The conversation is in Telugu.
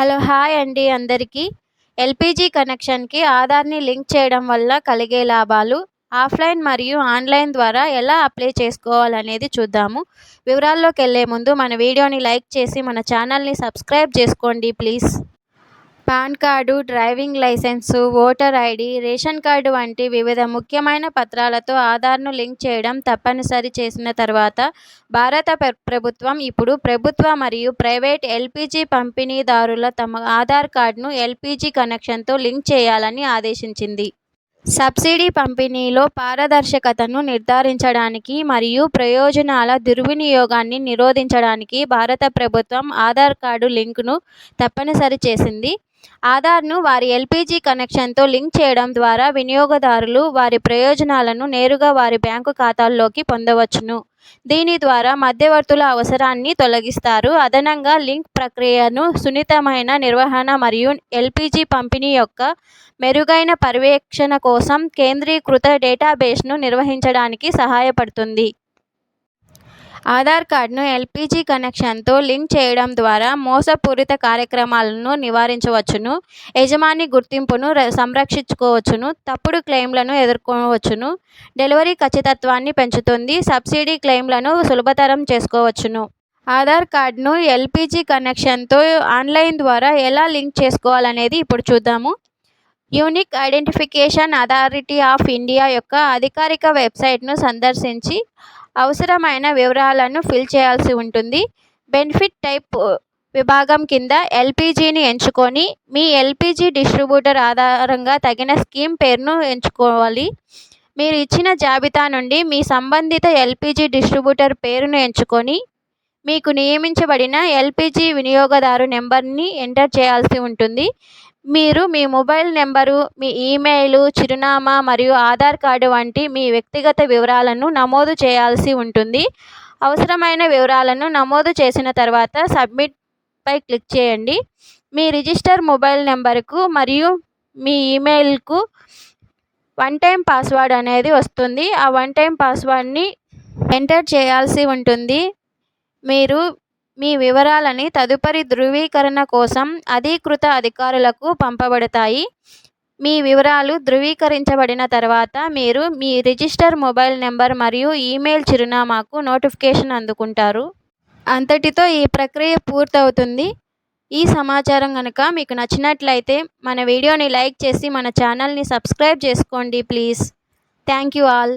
హలో హాయ్ అండి అందరికీ. ఎల్పిజి కనెక్షన్కి ఆధార్ని లింక్ చేయడం వల్ల కలిగే లాభాలు ఆఫ్లైన్ మరియు ఆన్లైన్ ద్వారా ఎలా అప్లై చేసుకోవాలనేది చూద్దాము. వివరాల్లోకి వెళ్ళే ముందు మన వీడియోని లైక్ చేసి మన ఛానల్ని సబ్స్క్రైబ్ చేసుకోండి please. PAN card driving licence voter ID ration card వంటి వివిధ ముఖ్యమైన పత్రాలతో ఆధార్ను లింక్ చేయడం తప్పనిసరి చేసిన తర్వాత భారత ప్రభుత్వం ఇప్పుడు ప్రభుత్వ మరియు ప్రైవేట్ ఎల్పిజి పంపిణీదారుల తమ ఆధార్ కార్డును ఎల్పిజి కనెక్షన్తో లింక్ చేయాలని ఆదేశించింది. సబ్సిడీ పంపిణీలో పారదర్శకతను నిర్ధారించడానికి మరియు ప్రయోజనాల దుర్వినియోగాన్ని నిరోధించడానికి భారత ప్రభుత్వం ఆధార్ కార్డు లింక్ను తప్పనిసరి చేసింది. ఆధార్ను వారి ఎల్పిజి కనెక్షన్తో లింక్ చేయడం ద్వారా వినియోగదారులు వారి ప్రయోజనాలను నేరుగా వారి బ్యాంకు ఖాతాల్లోకి పొందవచ్చును. దీని ద్వారా మధ్యవర్తుల అవసరాన్ని తొలగిస్తారు. అదనంగా లింక్ ప్రక్రియను సున్నితమైన నిర్వహణ మరియు ఎల్పిజి పంపిణీ యొక్క మెరుగైన పర్యవేక్షణ కోసం కేంద్రీకృత డేటాబేస్ను నిర్వహించడానికి సహాయపడుతుంది. ఆధార్ కార్డును ఎల్పిజి కనెక్షన్తో లింక్ చేయడం ద్వారా మోసపూరిత కార్యక్రమాలను నివారించవచ్చును యజమాని గుర్తింపును సంరక్షించుకోవచ్చును తప్పుడు క్లెయిమ్లను ఎదుర్కోవచ్చును డెలివరీ ఖచ్చితత్వాన్ని పెంచుతుంది సబ్సిడీ క్లెయిమ్లను సులభతరం చేసుకోవచ్చును. ఆధార్ కార్డును ఎల్పిజి కనెక్షన్తో ఆన్లైన్ ద్వారా ఎలా లింక్ చేసుకోవాలనేది ఇప్పుడు చూద్దాము. Unique identification authority of India యొక్క అధికారిక వెబ్సైట్ను సందర్శించి అవసరమైన వివరాలను ఫిల్ చేయాల్సి ఉంటుంది. బెనిఫిట్ టైప్ విభాగం కింద ఎల్పిజిని ఎంచుకొని మీ ఎల్పిజి డిస్ట్రిబ్యూటర్ ఆధారంగా తగిన స్కీమ్ పేరును ఎంచుకోవాలి. మీరు ఇచ్చిన జాబితా నుండి మీ సంబంధిత ఎల్పిజి డిస్ట్రిబ్యూటర్ పేరును ఎంచుకొని మీకు నియమించబడిన ఎల్పిజి వినియోగదారు నెంబర్ని ఎంటర్ చేయాల్సి ఉంటుంది. మీరు మీ మొబైల్ నెంబరు మీ ఈమెయిలు చిరునామా మరియు ఆధార్ కార్డు వంటి మీ వ్యక్తిగత వివరాలను నమోదు చేయాల్సి ఉంటుంది. అవసరమైన వివరాలను నమోదు చేసిన తర్వాత సబ్మిట్పై క్లిక్ చేయండి. మీ రిజిస్టర్ మొబైల్ నెంబర్కు మరియు మీ ఈమెయిల్కు వన్ టైం పాస్వర్డ్ అనేది వస్తుంది. ఆ వన్ టైం పాస్వర్డ్ని ఎంటర్ చేయాల్సి ఉంటుంది. మీరు మీ వివరాలని తదుపరి ధృవీకరణ కోసం అధీకృత అధికారులకు పంపబడతాయి. మీ వివరాలు ధృవీకరించబడిన తర్వాత మీరు మీ రిజిస్టర్ మొబైల్ నెంబర్ మరియు ఈమెయిల్ చిరునామాకు నోటిఫికేషన్ అందుకుంటారు. అంతటితో ఈ ప్రక్రియ పూర్తవుతుంది. ఈ సమాచారం కనుక మీకు నచ్చినట్లయితే మన వీడియోని లైక్ చేసి మన ఛానల్ని సబ్స్క్రైబ్ చేసుకోండి ప్లీజ్. Thank you all.